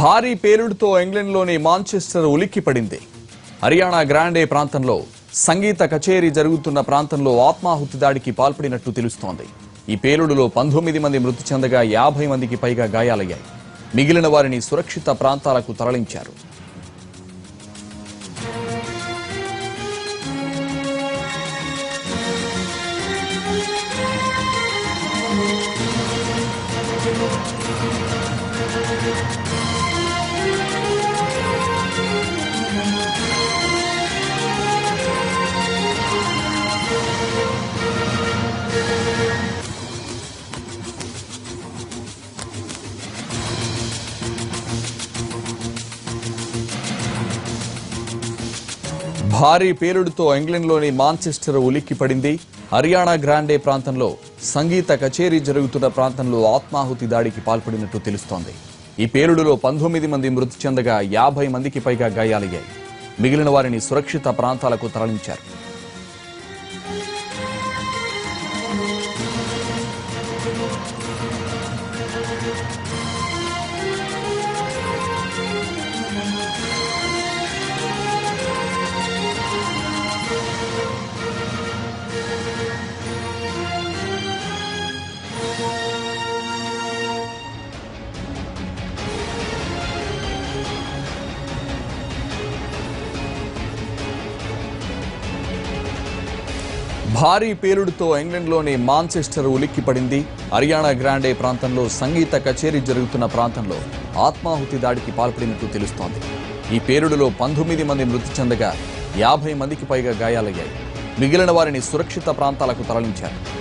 భారీ పేలుడుతో ఇంగ్లండ్లోని మాంచెస్టర్ ఉలిక్కి పడింది హర్యానా గ్రాండే ప్రాంతంలో సంగీత కచేరీ జరుగుతున్న ప్రాంతంలో ఆత్మాహుతి దాడికి పాల్పడినట్టు తెలుస్తోంది. ఈ పేలుడులో పంతొమ్మిది మంది మృతి చెందగా యాభై మందికి పైగా గాయాలయ్యాయి. మిగిలిన వారిని సురక్షిత ప్రాంతాలకు తరలించారు. భారీ పేలుడుతో ఇంగ్లండ్లోని మాంచెస్టర్ ఉలిక్కిపడింది హర్యానా గ్రాండే ప్రాంతంలో సంగీత కచేరీ జరుగుతున్న ప్రాంతంలో ఆత్మాహుతి దాడికి పాల్పడినట్టు తెలుస్తోంది. ఈ పేలుడులో పంతొమ్మిది మంది మృతి చెందగా యాభై మందికి పైగా గాయాలయ్యాయి. మిగిలిన వారిని సురక్షిత ప్రాంతాలకు తరలించారు. భారీ పేలుడుతో ఇంగ్లండ్లోని మాంచెస్టర్ ఉలిక్కిపడింది. హర్యానా గ్రాండే ప్రాంతంలో సంగీత కచేరీ జరుగుతున్న ప్రాంతంలో ఆత్మాహుతి దాడికి పాల్పడినట్టు తెలుస్తోంది. ఈ పేలుడులో పంతొమ్మిది మంది మృతి చెందగా యాభై మందికి పైగా గాయాలయ్యాయి. మిగిలిన వారిని సురక్షిత ప్రాంతాలకు తరలించారు.